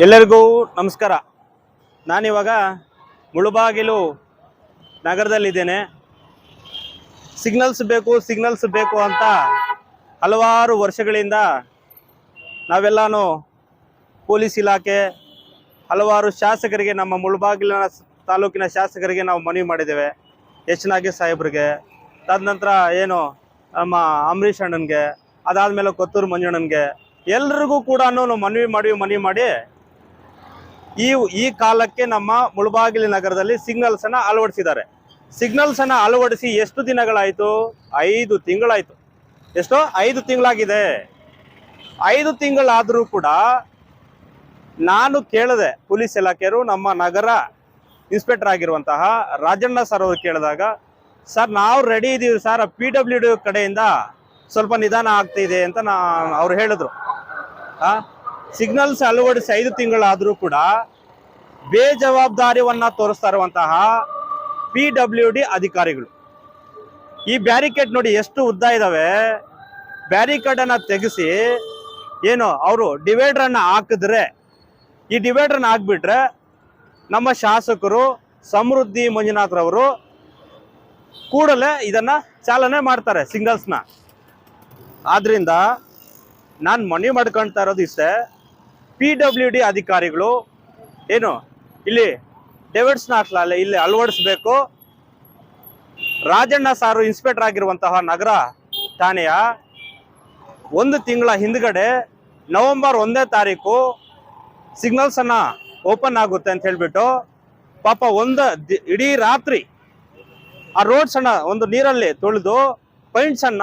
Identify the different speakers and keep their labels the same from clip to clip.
Speaker 1: ಎಲ್ಲರಿಗೂ ನಮಸ್ಕಾರ. ನಾನಿವಾಗ ಮುಳುಬಾಗಿಲು ನಗರದಲ್ಲಿದ್ದೇನೆ. ಸಿಗ್ನಲ್ಸ್ ಬೇಕು ಸಿಗ್ನಲ್ಸ್ ಬೇಕು ಅಂತ ಹಲವಾರು ವರ್ಷಗಳಿಂದ ನಾವೆಲ್ಲಾನು ಪೊಲೀಸ್ ಇಲಾಖೆ, ಹಲವಾರು ಶಾಸಕರಿಗೆ, ನಮ್ಮ ಮುಳುಬಾಗಿಲಿನ ತಾಲೂಕಿನ ಶಾಸಕರಿಗೆ ನಾವು ಮನವಿ ಮಾಡಿದ್ದೇವೆ. ಎಚ್ ನಾಗೇಶ್ ಸಾಹೇಬ್ರಿಗೆ ತದನಂತರ ಏನು ನಮ್ಮ ಅಂಬರೀಷ್ ಅಣ್ಣನಿಗೆ, ಅದಾದಮೇಲೆ ಕೊತ್ತೂರು ಮಂಜುಣ್ಣನಿಗೆ, ಎಲ್ರಿಗೂ ಕೂಡ ನಾವು ಮನವಿ ಮಾಡಿ ಮನವಿ ಮಾಡಿ ಈ ಈ ಕಾಲಕ್ಕೆ ನಮ್ಮ ಮುಳಬಾಗಿಲು ನಗರದಲ್ಲಿ ಸಿಗ್ನಲ್ಸ್ ಅನ್ನ ಅಳವಡಿಸಿದ್ದಾರೆ. ಸಿಗ್ನಲ್ಸ್ ಅನ್ನ ಅಳವಡಿಸಿ ಎಷ್ಟು ದಿನಗಳಾಯಿತು? ಐದು ತಿಂಗಳಾಯಿತು. ಎಷ್ಟು? ಐದು ತಿಂಗಳಾಗಿದೆ. ಐದು ತಿಂಗಳಾದರೂ ಕೂಡ ನಾನು ಕೇಳಿದೆ ಪೊಲೀಸ್ ಇಲಾಖೆಯರು ನಮ್ಮ ನಗರ ಇನ್ಸ್ಪೆಕ್ಟರ್ ಆಗಿರುವಂತಹ ರಾಜಣ್ಣ ಸರ್ ಅವರು ಕೇಳಿದಾಗ, ಸರ್, ನಾವು ರೆಡಿ ಇದ್ದೀವಿ ಸರ್. ಪಿ ಡಬ್ಲ್ಯೂ ಡಿ ಕಡೆಯಿಂದ ಸ್ವಲ್ಪ ನಿಧಾನ ಆಗ್ತಿದೆ ಅಂತ ನಾ ಅವ್ರು ಹೇಳಿದ್ರು. ಆ? ಸಿಗ್ನಲ್ಸ್ ಅಳವಡಿಸಿ ಐದು ತಿಂಗಳಾದರೂ ಕೂಡ ಬೇಜವಾಬ್ದಾರಿಯನ್ನ ತೋರಿಸ್ತಾ ಇರುವಂತಹ ಪಿ ಡಬ್ಲ್ಯೂ ಡಿ ಅಧಿಕಾರಿಗಳು. ಈ ಬ್ಯಾರಿಕೇಡ್ ನೋಡಿ ಎಷ್ಟು ಉದ್ದ ಇದಾವೆ. ಬ್ಯಾರಿಕೇಡನ್ನು ತೆಗೆಸಿ ಏನು ಅವರು ಡಿವೈಡರ್ ಅನ್ನ ಹಾಕಿದ್ರೆ, ಈ ಡಿವೈಡರ್ ಅನ್ನ ಹಾಕ್ಬಿಟ್ರೆ ನಮ್ಮ ಶಾಸಕರು ಸಮೃದ್ಧಿ ಮಂಜುನಾಥ್ರವರು ಕೂಡಲೇ ಇದನ್ನ ಚಾಲನೆ ಮಾಡ್ತಾರೆ ಸಿಂಗಲ್ಸ್ನ. ಆದ್ದರಿಂದ ನಾನು ಮನವಿ ಮಾಡ್ಕೊಳ್ತಾ ಇರೋದು ಇಷ್ಟೇ. ಪಿ ಡಬ್ಲ್ಯೂ ಡಿ ಅಧಿಕಾರಿಗಳು ಏನು, ಇಲ್ಲಿ ಡೆವಿಡ್ಸ್ನ ಹಾಕ್ಲಲ್ಲ ಇಲ್ಲಿ ಅಳವಡಿಸ್ಬೇಕು. ರಾಜಣ್ಣ ಸಾರು ಇನ್ಸ್ಪೆಕ್ಟರ್ ಆಗಿರುವಂತಹ ನಗರ ಠಾಣೆಯ ಒಂದು ತಿಂಗಳ ಹಿಂದ್ಗಡೆ ನವೆಂಬರ್ ಒಂದನೇ ತಾರೀಕು ಸಿಗ್ನಲ್ಸ್ ಅನ್ನ ಓಪನ್ ಆಗುತ್ತೆ ಅಂತ ಹೇಳ್ಬಿಟ್ಟು, ಪಾಪ ಒಂದು ಇಡೀ ರಾತ್ರಿ ಆ ರೋಡ್ಸ್ ಅನ್ನ ಒಂದು ನೀರಲ್ಲಿ ತೊಳೆದು ಪೈಂಟ್ಸ್ ಅನ್ನ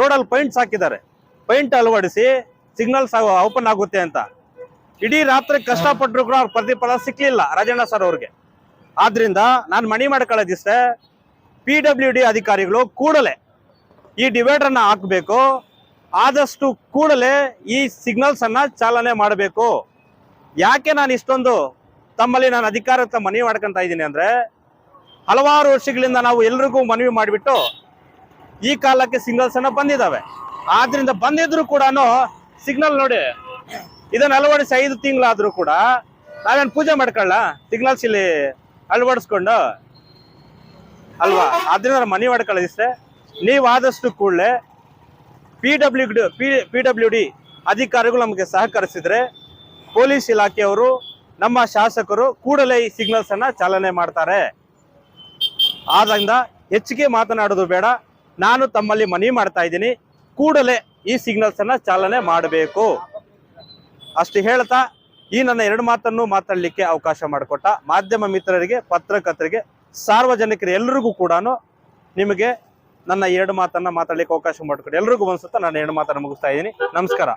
Speaker 1: ರೋಡಲ್ಲಿ ಪೈಂಟ್ಸ್ ಹಾಕಿದ್ದಾರೆ. ಪೈಂಟ್ ಅಳವಡಿಸಿ ಸಿಗ್ನಲ್ಸ್ ಓಪನ್ ಆಗುತ್ತೆ ಅಂತ. ಇಡೀ ರಾತ್ರಿ ಕಷ್ಟಪಟ್ಟರು ಕೂಡ ಅವ್ರ ಪ್ರತಿಫಲ ಸಿಕ್ಲಿಲ್ಲ ರಾಜಣ್ಣ ಸರ್ ಅವ್ರಿಗೆ. ಆದ್ರಿಂದ ನಾನು ಮಣಿ ಮಾಡ್ಕೊಳ್ಳೋದಿಷ್ಟೇ ಪಿ ಡಬ್ಲ್ಯೂ ಡಿ ಅಧಿಕಾರಿಗಳು ಕೂಡಲೇ ಈ ಡಿವೈಡರ್ ಅನ್ನ ಹಾಕಬೇಕು. ಆದಷ್ಟು ಕೂಡಲೇ ಈ ಸಿಗ್ನಲ್ಸ್ ಅನ್ನ ಚಾಲನೆ ಮಾಡಬೇಕು. ಯಾಕೆ ನಾನು ಇಷ್ಟೊಂದು ತಮ್ಮಲ್ಲಿ ನಾನು ಅಧಿಕಾರಕ್ಕೆ ಮನವಿ ಮಾಡ್ಕೊಂತ ಇದ್ದೀನಿ ಅಂದ್ರೆ ಹಲವಾರು ವರ್ಷಗಳಿಂದ ನಾವು ಎಲ್ರಿಗೂ ಮನವಿ ಮಾಡಿಬಿಟ್ಟು ಈ ಕಾಲಕ್ಕೆ ಸಿಗ್ನಲ್ಸ್ ಅನ್ನ ಬಂದಿದ್ದಾವೆ ಆದ್ರಿಂದ ಬಂದಿದ್ರು ಕೂಡ ಸಿಗ್ನಲ್ ನೋಡಿ ಇದನ್ನ ಅಳವಡಿಸಿ ಐದು ತಿಂಗಳಾದ್ರೂ ಕೂಡ ನಾವೇನ್ ಪೂಜೆ ಮಾಡ್ಕೊಳ್ಳ? ಸಿಗ್ನಲ್ಸ್ ಇಲ್ಲಿ ಅಳವಡಿಸ್ಕೊಂಡು? ಅಲ್ವಾ? ಅದರಿಂದ ಮನಿ ಮಾಡ್ಕೊಳ್ಳೋದಿಷ್ಟೇ ನೀವು ಆದಷ್ಟು ಕೂಡಲೇ P W P P W D ಅಧಿಕಾರಿಗಳು ನಮಗೆ ಸಹಕರಿಸಿದ್ರೆ ಪೊಲೀಸ್ ಇಲಾಖೆಯವರು, ನಮ್ಮ ಶಾಸಕರು ಕೂಡಲೇ ಈ ಸಿಗ್ನಲ್ಸ್ ಅನ್ನ ಚಾಲನೆ ಮಾಡ್ತಾರೆ. ಆದ್ರಿಂದ ಹೆಚ್ಚಿಗೆ ಮಾತನಾಡೋದು ಬೇಡ. ನಾನು ತಮ್ಮಲ್ಲಿ ಮನವಿ ಮಾಡ್ತಾ ಇದ್ದೀನಿ. ಕೂಡಲೇ ಈ ಸಿಗ್ನಲ್ಸ್ ಅನ್ನ ಚಾಲನೆ ಮಾಡಬೇಕು. ಅಷ್ಟು ಹೇಳ್ತಾ ಈ ನನ್ನ ಎರಡು ಮಾತನ್ನು ಮಾತಾಡಲಿಕ್ಕೆ ಅವಕಾಶ ಮಾಡಿಕೊಟ್ಟ ಮಾಧ್ಯಮ ಮಿತ್ರರಿಗೆ, ಪತ್ರಕರ್ತರಿಗೆ, ಸಾರ್ವಜನಿಕರು ಎಲ್ಲರಿಗೂ ಕೂಡ ನಿಮಗೆ ನನ್ನ ಎರಡು ಮಾತನ್ನ ಮಾತಾಡ್ಲಿಕ್ಕೆ ಅವಕಾಶ ಮಾಡಿಕೊಟ್ಟು ಎಲ್ರಿಗೂ ಅನ್ಸುತ್ತಾ ನಾನು ಎರಡು ಮಾತನ್ನ ಮುಗಿಸ್ತಾ ಇದ್ದೀನಿ. ನಮಸ್ಕಾರ.